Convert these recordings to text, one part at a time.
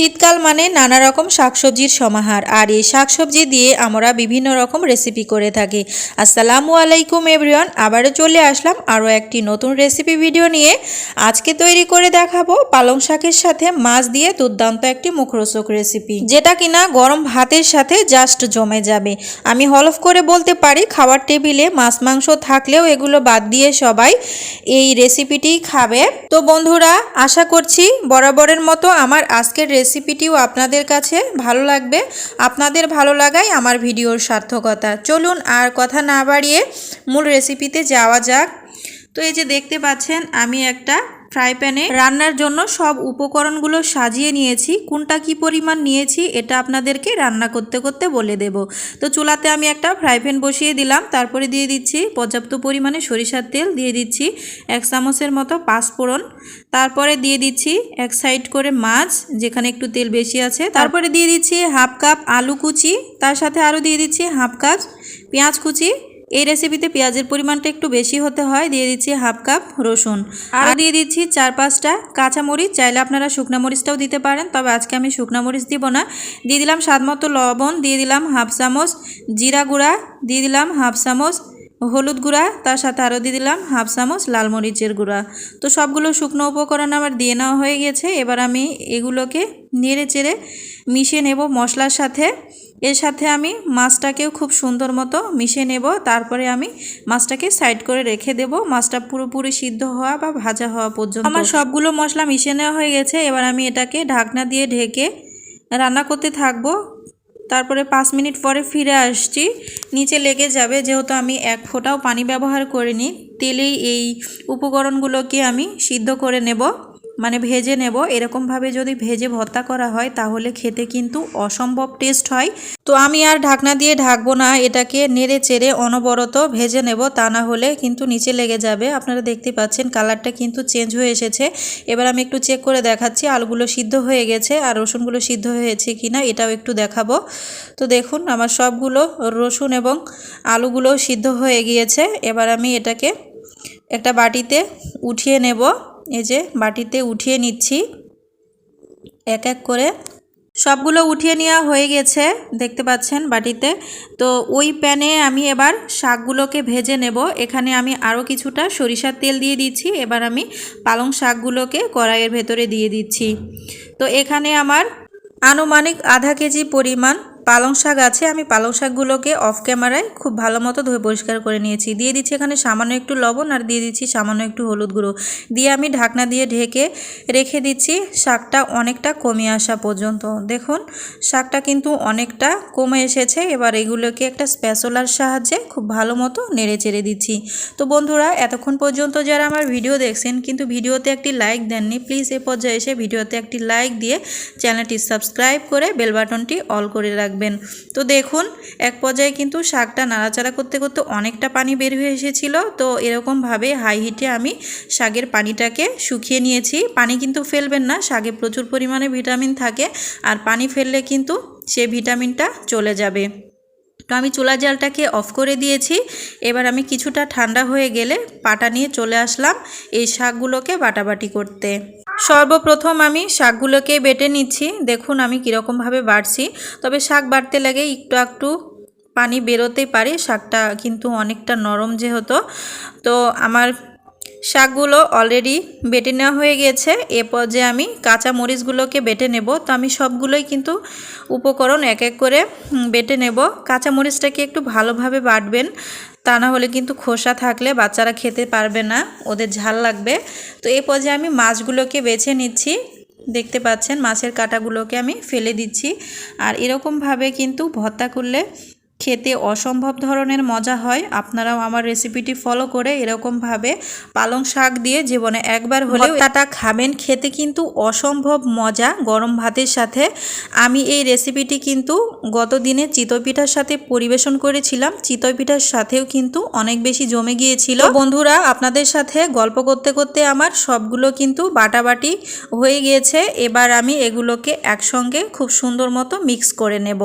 শীতকাল মানে নানা রকম শাকসবজির সমাহার, আর এই শাকসবজি দিয়ে আমরা বিভিন্ন রকম রেসিপি করে থাকি। আসসালামু আলাইকুম এভরিওয়ান আবারও চলে আসলাম আরও একটি নতুন রেসিপি ভিডিও নিয়ে। আজকে তৈরি করে দেখাবো পালং শাকের সাথে মাছ দিয়ে দুর্দান্ত একটি মুখরোচক রেসিপি যেটা কিনা গরম ভাতের সাথে জাস্ট জমে যাবে। আমি হলফ করে বলতে পারি, খাওয়ার টেবিলে মাছ মাংস থাকলেও এগুলো বাদ দিয়ে সবাই এই রেসিপিটি খাবে। তো বন্ধুরা, আশা করছি বরাবরের মতো আমার আজকের রেসিপিটিও আপনাদের কাছে ভালো লাগবে, আপনাদের ভালো লাগাই আমার ভিডিওর সার্থকতা। চলুন আর কথা না বাড়িয়ে মূল রেসিপিতে যাওয়া যাক। তো এই যে দেখতে পাচ্ছেন, আমি একটা ফ্রাই প্যানে রান্নার জন্য সব উপকরণগুলো সাজিয়ে নিয়েছি। কোনটা কি পরিমাণ নিয়েছি এটা আপনাদেরকে রান্না করতে করতে বলে দেব। তো চুলাতে আমি একটা ফ্রাই প্যান বসিয়ে দিলাম। তারপরে দিয়ে দিচ্ছি পর্যাপ্ত পরিমাণে সরিষার তেল। দিয়ে দিচ্ছি এক চামচের মতো পাঁচফোড়ন। তারপরে দিয়ে দিচ্ছি এক সাইড করে মাছ, যেখানে একটু তেল বেশি আছে। তারপরে দিয়ে দিচ্ছি হাফ কাপ আলু কুচি। তার সাথে আরও দিয়ে দিচ্ছি হাফ কাপ পেঁয়াজ কুচি। এই রেসিপিতে পেঁয়াজের পরিমাণটা একটু বেশি হতে হয় দিয়ে দিচ্ছি হাফ কাপ রসুন। আর দিয়ে দিচ্ছি চার পাঁচটা কাঁচা মরিচ চাইলে আপনারা শুকনা মরিচটাও দিতে পারেন তবে আজকে আমি শুকনা মরিচ দিব না। দিয়ে দিলাম স্বাদ মতো লবণ দিয়ে দিলাম হাফ চামচ জিরা গুঁড়া দিয়ে দিলাম হাফ চামচ হলুদ গুঁড়া তার সাথে আরও দিয়ে দিলাম হাফ চামচ লাল মরিচের গুঁড়া। তো সবগুলো শুকনো উপকরণ আমার দিয়ে নেওয়া হয়ে গেছে এবার আমি এগুলোকে নেড়ে চেড়ে মিশিয়ে নেব মশলার সাথে। এর সাথে আমি মাছটাকেও খুব সুন্দর মতো মিশিয়ে নেব। তারপরে আমি মাছটাকে সাইড করে রেখে দেব। মাছটা পুরোপুরি সিদ্ধ হওয়া বা ভাজা হওয়া পর্যন্ত। আমার সবগুলো মশলা মিশিয়ে নেওয়া হয়ে গেছে। এবার আমি এটাকে ঢাকনা দিয়ে ঢেকে রান্না করতে থাকব। তারপরে পাঁচ মিনিট পরে ফিরে আসছি। নিচে লেগে যাবে, যেহেতু আমি এক ফোঁটাও পানি ব্যবহার করিনি। তেলেই এই উপকরণগুলোকে আমি সিদ্ধ করে নেব। মানে ভেজে নেব। এরকমভাবে যদি ভেজে ভর্তা করা হয়, তাহলে খেতে কিন্তু অসম্ভব টেস্ট হয়। তো আমি আর ঢাকনা দিয়ে ঢাকবো না, এটাকে নেড়ে চেড়ে অনবরত ভেজে নেব, তা না হলে কিন্তু নিচে লেগে যাবে। আপনারা দেখতে পাচ্ছেন কালারটা কিন্তু চেঞ্জ হয়ে এসেছে। এবার আমি একটু চেক করে দেখাচ্ছি, আলুগুলো সিদ্ধ হয়ে গেছে আর রসুনগুলো সিদ্ধ হয়েছে কি না এটাও একটু দেখাবো। তো দেখুন, আমার সবগুলো রসুন এবং আলুগুলো সিদ্ধ হয়ে গিয়েছে। এবার আমি এটাকে একটা বাটিতে উঠিয়ে নেব। এই যে বাটিতে উঠিয়ে নিচ্ছি। এক এক করে। সবগুলো উঠিয়ে নেওয়া হয়ে গেছে, দেখতে পাচ্ছেন বাটিতে। তো ওই প্যানে আমি এবার শাকগুলোকে ভেজে নেব। এখানে আমি আরও কিছুটা সরিষার তেল দিয়ে দিচ্ছি। এবার আমি পালং শাকগুলোকে কড়াইয়ের ভেতরে দিয়ে দিচ্ছি। তো এখানে আমার আনুমানিক আধা কেজি পরিমাণ পালং শাক আছে, আমি পালং শাকগুলোকে অফ ক্যামেরায় খুব ভালো মতো ধুয়ে পরিষ্কার করে নিয়েছি। দিয়ে দিচ্ছি এখানে সামান্য একটু লবণ আর দিয়ে দিচ্ছি সামান্য একটু হলুদ গুঁড়ো। দিয়ে আমি ঢাকনা দিয়ে ঢেকে রেখে দিচ্ছি শাকটা অনেকটা কমে আসা পর্যন্ত। দেখুন, শাকটা কিন্তু অনেকটা কমে এসেছে। এবার এগুলোকে একটা স্প্যাচলার সাহায্যে খুব ভালো মতো নেড়ে চেড়ে দিচ্ছি। তো বন্ধুরা, এতক্ষণ পর্যন্ত যারা আমার ভিডিও দেখছেন কিন্তু ভিডিওতে একটি লাইক দেননি প্লিজ এ পর্যায়ে এসে ভিডিওতে একটি লাইক দিয়ে চ্যানেলটি সাবস্ক্রাইব করে বেল বাটনটি অল করে রাখবেন। তো দেখুন, এক পর্যায়ে কিন্তু শাকটা নাড়াচাড়া করতে করতে অনেকটা পানি বের হয়ে এসেছিল। তো এরকমভাবে হাই হিটে আমি শাকের পানিটাকে শুকিয়ে নিয়েছি। পানি কিন্তু ফেলবেন না, শাকে প্রচুর পরিমাণে ভিটামিন থাকে আর পানি ফেললে কিন্তু সে ভিটামিনটা চলে যাবে। তো আমি চুলা জালটাকে অফ করে দিয়েছি। এবার আমি কিছুটা ঠান্ডা হয়ে গেলে পাটা নিয়ে চলে আসলাম এই শাকগুলোকে বাটাবাটি করতে। সর্বপ্রথম আমি শাকগুলোকে বেটে নিচ্ছি। দেখুন আমি কীরকমভাবে বাড়ছি। তবে শাক বাড়তে লাগে একটু একটু পানি বেরোতেই পারে। শাকটা কিন্তু অনেকটা নরম যেহেতু। তো আমার শাকগুলো অলরেডি বেটে নেওয়া হয়ে গেছে। এ পর্যায়ে আমি কাঁচা মরিচগুলোকে বেটে নেব। তো আমি সবগুলোই কিন্তু উপকরণ এক এক করে বেটে নেব। কাঁচা মরিচটাকে একটু ভালোভাবে বাটবেন। তা না হলে কিন্তু খোসা থাকলে বাচ্চারা খেতে পারবে না, ওদের ঝাল লাগবে। তো এই পর্যায়ে আমি মাছগুলোকে বেছে নিচ্ছি। দেখতে পাচ্ছেন মাছের কাটাগুলোকে আমি ফেলে দিচ্ছি। আর এরকমভাবে কিন্তু ভর্তা করলে খেতে অসম্ভব ধরনের মজা হয়। আপনারাও আমার রেসিপিটি ফলো করে এরকমভাবে পালং শাক দিয়ে জীবনে একবার হলেও তাটা খাবেন। খেতে কিন্তু অসম্ভব মজা গরম ভাতের সাথে। আমি এই রেসিপিটি কিন্তু গত দিনে চিতই পিঠার সাথে পরিবেশন করেছিলাম। চিতই পিঠার সাথেও কিন্তু অনেক বেশি জমে গিয়েছিল। বন্ধুরা, আপনাদের সাথে গল্প করতে করতে আমার সবগুলো কিন্তু বাটাবাটি হয়ে গিয়েছে। এবার আমি এগুলোকে একসঙ্গে খুব সুন্দর মতো মিক্স করে নেব।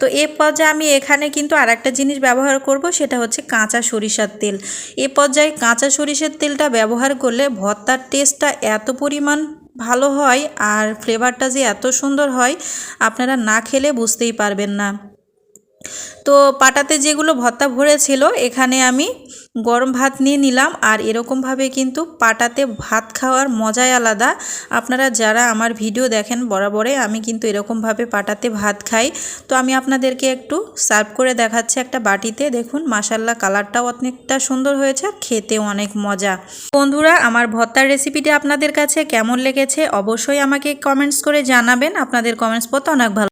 তো এ পর্যায়ে আমি এখানে কিন্তু আর একটা জিনিস ব্যবহার করব, সেটা হচ্ছে কাঁচা সরিষার তেল। এ পর্যায়ে কাঁচা সরিষার তেলটা ব্যবহার করলে ভর্তার টেস্টটা এত পরিমাণ ভালো হয় আর ফ্লেভারটা যে এত সুন্দর হয়, আপনারা না খেলে বুঝতেই পারবেন না। তো পাটাতে যেগুলো ভর্তা ভরেছিল, এখানে আমি গরম ভাত নিয়ে নিলাম। আর এরকমভাবে কিন্তু পাটাতে ভাত খাওয়ার মজাই আলাদা। আপনারা যারা আমার ভিডিও দেখেন বরাবরে, আমি কিন্তু এরকমভাবে পাটাতে ভাত খাই। তো আমি আপনাদেরকে একটু সার্ভ করে দেখাচ্ছি একটা বাটিতে। দেখুন মাসাল্লা কালারটাও অনেকটা সুন্দর হয়েছে আর খেতেও অনেক মজা। বন্ধুরা, আমার ভর্তার রেসিপিটি আপনাদের কাছে কেমন লেগেছে অবশ্যই আমাকে কমেন্টস করে জানাবেন। আপনাদের কমেন্টস পড়তে অনেক ভালো